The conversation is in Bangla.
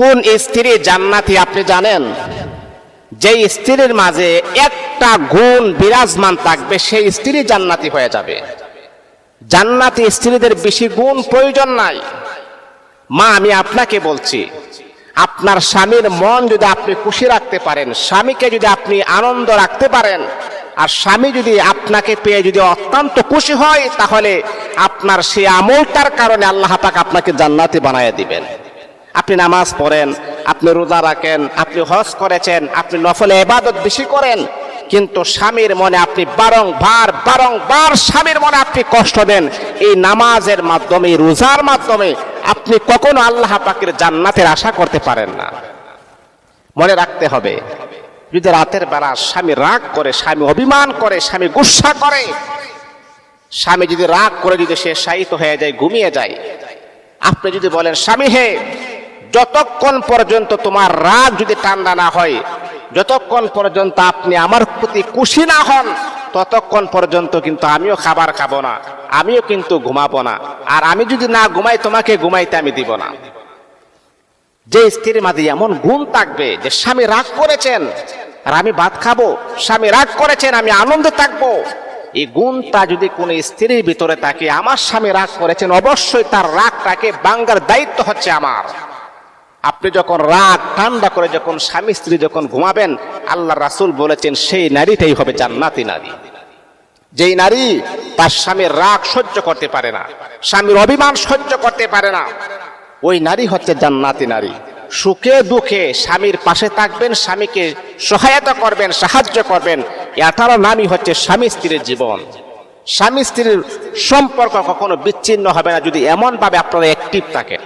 কোন স্ত্রী জান্নাতি আপনি জানেন? যে স্ত্রীর মাঝে একটা গুণ বিরাজমান থাকবে, সেই স্ত্রী জান্নাতি হয়ে যাবে। জান্নাতি স্ত্রীদের বেশি গুণ প্রয়োজন নাই। মা, আমি আপনাকে বলছি, আপনার স্বামীর মন যদি আপনি খুশি রাখতে পারেন, স্বামীকে যদি আপনি আনন্দ রাখতে পারেন, আর স্বামী যদি আপনাকে পেয়ে যদি অত্যন্ত খুশি হয়, তাহলে আপনার সেই আমলটার কারণে আল্লাহ পাক আপনাকে জান্নাতি বানায় দিবেন। আপনি নামাজ পড়েন, আপনি রোজা রাখেন, আপনি হজ করেছেন, আপনি নফলে এবাদত বেশি করেন, কিন্তু স্বামীর মনে আপনি বারংবার বারংবার স্বামীর মনে আপনি কষ্ট দেন। এই নামাজের মাধ্যমে রোজার মাধ্যমে আপনি কখনো আল্লাহ পাকের জান্নাতের আশা করতে পারেন না। মনে রাখতে হবে, যদি রাতের বেলা স্বামী রাগ করে, স্বামী অভিমান করে, স্বামী গুসা করে, স্বামী যদি রাগ করে যদি সে শায়িত হয়ে যায়, ঘুমিয়ে যায়, আপনি যদি বলেন, স্বামী হে যতক্ষণ পর্যন্ত তোমার রাগ যদি ঠান্ডা না হয়, যতক্ষণ পর্যন্ত আপনি আমার প্রতি খুশি না হন, ততক্ষণ পর্যন্ত কিন্তু আমিও খাবার খাব না, আমিও কিন্তু ঘুমাবো না, আর আমি যদি না ঘুমাই, তোমাকে ঘুমাইতে আমি দিব না। যে স্ত্রীর মাঝে এমন গুণ থাকবে যে স্বামী রাগ করেছেন, আর আমি ভাত খাব, স্বামী রাগ করেছেন, আমি আনন্দে থাকব, এই গুণটা যদি কোনো স্ত্রীর ভিতরে থাকে, আমার স্বামী রাগ করেছেন, অবশ্যই তার রাগটাকে বাঙ্গার দায়িত্ব হচ্ছে আমার। আপনি যখন রাগ, ঠান্ডা করে যখন স্বামী স্ত্রী যখন ঘুমাবেন, আল্লাহ রাসূল বলেছেন, সেই নারীটাই হবে জান্নাতি নারী। যেই নারী তার স্বামীর রাগ সহ্য করতে পারে না, স্বামীর অভিমান সহ্য করতে পারে না, ওই নারী হচ্ছে জান্নাতি নারী। সুখে দুঃখে স্বামীর পাশে থাকবেন, স্বামীকে সহায়তা করবেন, সাহায্য করবেন, এটারও নামই হচ্ছে স্বামী স্ত্রীর জীবন। স্বামী স্ত্রীর সম্পর্ক কখনো বিচ্ছিন্ন হবে না যদি এমনভাবে আপনারা অ্যাক্টিভ থাকেন।